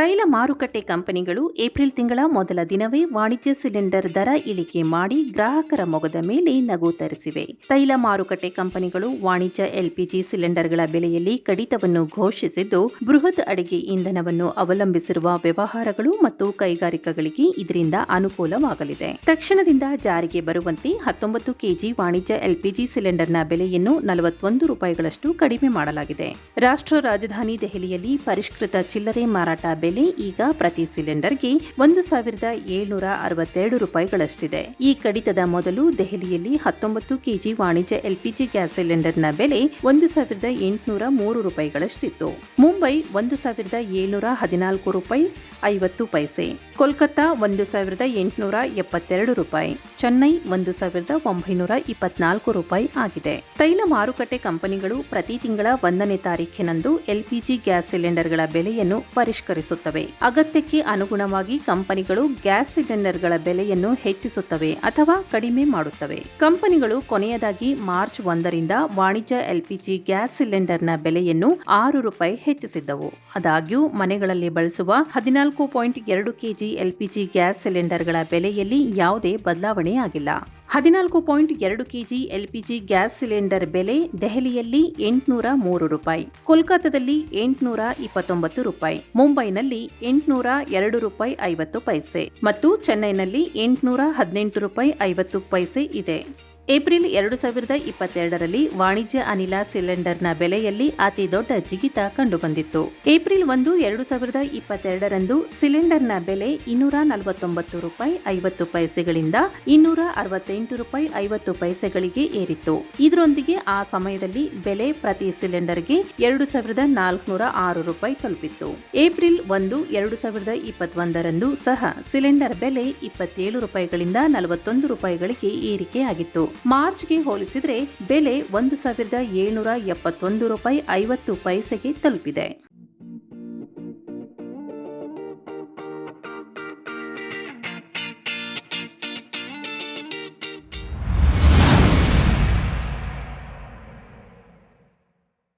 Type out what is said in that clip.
ತೈಲ ಮಾರುಕಟ್ಟೆ ಕಂಪನಿಗಳು ಏಪ್ರಿಲ್ ತಿಂಗಳ ಮೊದಲ ದಿನವೇ ವಾಣಿಜ್ಯ ಸಿಲಿಂಡರ್ ದರ ಇಳಿಕೆ ಮಾಡಿ ಗ್ರಾಹಕರ ಮೊಗದ ಮೇಲೆ ನಗು ತರಿಸಿವೆ. ತೈಲ ಮಾರುಕಟ್ಟೆ ಕಂಪನಿಗಳು ವಾಣಿಜ್ಯ ಎಲ್ಪಿಜಿ ಸಿಲಿಂಡರ್ಗಳ ಬೆಲೆಯಲ್ಲಿ ಕಡಿತವನ್ನು ಘೋಷಿಸಿದ್ದು, ಬೃಹತ್ ಅಡಿಗೆ ಇಂಧನವನ್ನು ಅವಲಂಬಿಸಿರುವ ವ್ಯವಹಾರಗಳು ಮತ್ತು ಕೈಗಾರಿಕೆಗಳಿಗೆ ಇದರಿಂದ ಅನುಕೂಲವಾಗಲಿದೆ. ತಕ್ಷಣದಿಂದ ಜಾರಿಗೆ ಬರುವಂತೆ ಹತ್ತೊಂಬತ್ತು ಕೆಜಿ ವಾಣಿಜ್ಯ ಎಲ್ಪಿಜಿ ಸಿಲಿಂಡರ್ನ ಬೆಲೆಯನ್ನು ನಲವತ್ತೊಂದು ರೂಪಾಯಿಗಳಷ್ಟು ಕಡಿಮೆ ಮಾಡಲಾಗಿದೆ. ರಾಷ್ಟ್ರ ರಾಜಧಾನಿ ದೆಹಲಿಯಲ್ಲಿ ಪರಿಷ್ಕೃತ ಚಿಲ್ಲರೆ ಮಾರಾಟ ಈಗ ಪ್ರತಿ ಸಿಲಿಂಡರ್ಗೆ ಒಂದು ಸಾವಿರದ ಏಳ್ನೂರ ಅರವತ್ತೆರಡು ರೂಪಾಯಿಗಳಷ್ಟಿದೆ. ಈ ಕಡಿತದ ಮೊದಲು ದೆಹಲಿಯಲ್ಲಿ ಹತ್ತೊಂಬತ್ತು ಕೆಜಿ ವಾಣಿಜ್ಯ ಎಲ್ಪಿಜಿ ಗ್ಯಾಸ್ ಸಿಲಿಂಡರ್ನ ಬೆಲೆ ಒಂದು ಸಾವಿರದ ಎಂಟುನೂರ ಮೂರು ರೂಪಾಯಿಗಳಷ್ಟಿತ್ತು. ಮುಂಬೈ ಒಂದು ಸಾವಿರದ ಏಳ್ನೂರ ಹದಿನಾಲ್ಕು ರೂಪಾಯಿ, ಐವತ್ತು ಪೈಸೆ. ಕೋಲ್ಕತ್ತಾ ಒಂದು ಸಾವಿರದ ಎಂಟುನೂರ ಎಪ್ಪತ್ತೆರಡು ರೂಪಾಯಿ. ಚೆನ್ನೈ ಒಂದು ಸಾವಿರದ ಒಂಬೈನೂರ ಇಪ್ಪತ್ನಾಲ್ಕು ರೂಪಾಯಿ ಆಗಿದೆ. ತೈಲ ಮಾರುಕಟ್ಟೆ ಕಂಪನಿಗಳು ಪ್ರತಿ ತಿಂಗಳ ಒಂದನೇ ತಾರೀಖಿನಂದು ಎಲ್ಪಿಜಿ ಗ್ಯಾಸ್ ಸಿಲಿಂಡರ್ಗಳ ಬೆಲೆಯನ್ನು ಪರಿಷ್ಕರಿಸುತ್ತವೆ ಅಗತ್ಯಕ್ಕೆ ಅನುಗುಣವಾಗಿ ಕಂಪನಿಗಳು ಗ್ಯಾಸ್ ಸಿಲಿಂಡರ್ಗಳ ಬೆಲೆಯನ್ನು ಹೆಚ್ಚಿಸುತ್ತವೆ ಅಥವಾ ಕಡಿಮೆ ಮಾಡುತ್ತವೆ. ಕಂಪನಿಗಳು ಕೊನೆಯದಾಗಿ ಮಾರ್ಚ್ ಒಂದರಿಂದ ವಾಣಿಜ್ಯ ಎಲ್ಪಿಜಿ ಗ್ಯಾಸ್ ಸಿಲಿಂಡರ್ನ ಬೆಲೆಯನ್ನು ಆರು ರೂಪಾಯಿ ಹೆಚ್ಚಿಸಿದ್ದವು. ಆದಾಗ್ಯೂ, ಮನೆಗಳಲ್ಲಿ ಬಳಸುವ ಹದಿನಾಲ್ಕು ಪಾಯಿಂಟ್ ಎರಡು ಕೆಜಿ ಎಲ್ಪಿಜಿ ಗ್ಯಾಸ್ ಸಿಲಿಂಡರ್ಗಳ ಬೆಲೆಯಲ್ಲಿ ಯಾವುದೇ ಬದಲಾವಣೆ ಆಗಿಲ್ಲ ಹದಿನಾಲ್ಕು ಪಾಯಿಂಟ್ ಎರಡು ಕೆಜಿ ಎಲ್ಪಿಜಿ ಗ್ಯಾಸ್ ಸಿಲಿಂಡರ್ ಬೆಲೆ ದೆಹಲಿಯಲ್ಲಿ ಎಂಟುನೂರ ಮೂರು ರೂಪಾಯಿ, ಕೋಲ್ಕತ್ತಾದಲ್ಲಿ ಎಂಟುನೂರ ಇಪ್ಪತ್ತೊಂಬತ್ತು ರೂಪಾಯಿ, ಮುಂಬೈನಲ್ಲಿ ಎಂಟುನೂರ ಎರಡು ರೂಪಾಯಿ ಐವತ್ತು ಪೈಸೆ ಮತ್ತು ಚೆನ್ನೈನಲ್ಲಿ ಎಂಟುನೂರ ಹದಿನೆಂಟು ರೂಪಾಯಿ ಐವತ್ತು ಪೈಸೆ ಇದೆ. ಏಪ್ರಿಲ್ ಎರಡು ಸಾವಿರದ ಇಪ್ಪತ್ತೆರಡರಲ್ಲಿ ವಾಣಿಜ್ಯ ಅನಿಲ ಸಿಲಿಂಡರ್ನ ಬೆಲೆಯಲ್ಲಿ ಅತಿ ದೊಡ್ಡ ಜಿಗಿತ ಕಂಡುಬಂದಿತ್ತು. ಏಪ್ರಿಲ್ ಒಂದು ಎರಡು ಸಾವಿರದ ಇಪ್ಪತ್ತೆರಡರಂದು ಸಿಲಿಂಡರ್ನ ಬೆಲೆ ಇನ್ನೂರ ನಲವತ್ತೊಂಬತ್ತು ರೂಪಾಯಿ ಐವತ್ತು ಪೈಸೆಗಳಿಂದ ಇನ್ನೂರ ಅರವತ್ತೆಂಟು ರೂಪಾಯಿ ಐವತ್ತು ಪೈಸೆಗಳಿಗೆ ಏರಿತ್ತು. ಇದರೊಂದಿಗೆ ಆ ಸಮಯದಲ್ಲಿ ಬೆಲೆ ಪ್ರತಿ ಸಿಲಿಂಡರ್ಗೆ ಎರಡು ಸಾವಿರದ ನಾಲ್ಕುನೂರ ಆರು ರೂಪಾಯಿ ತಲುಪಿತ್ತು. ಏಪ್ರಿಲ್ ಒಂದು ಎರಡು ಸಾವಿರದ ಇಪ್ಪತ್ತೊಂದರಂದು ಸಹ ಸಿಲಿಂಡರ್ ಬೆಲೆ ಇಪ್ಪತ್ತೇಳು ರೂಪಾಯಿಗಳಿಂದ ನಲವತ್ತೊಂದು ರೂಪಾಯಿಗಳಿಗೆ ಏರಿಕೆಯಾಗಿತ್ತು. ಮಾರ್ಚ್ಗೆ ಹೋಲಿಸಿದರೆ ಬೆಲೆ ಒಂದು ಸಾವಿರದ ಏಳ್ನೂರ ಎಪ್ಪತ್ತೊಂದು ರೂಪಾಯಿ ಐವತ್ತು ಪೈಸೆಗೆ ತಲುಪಿದೆ.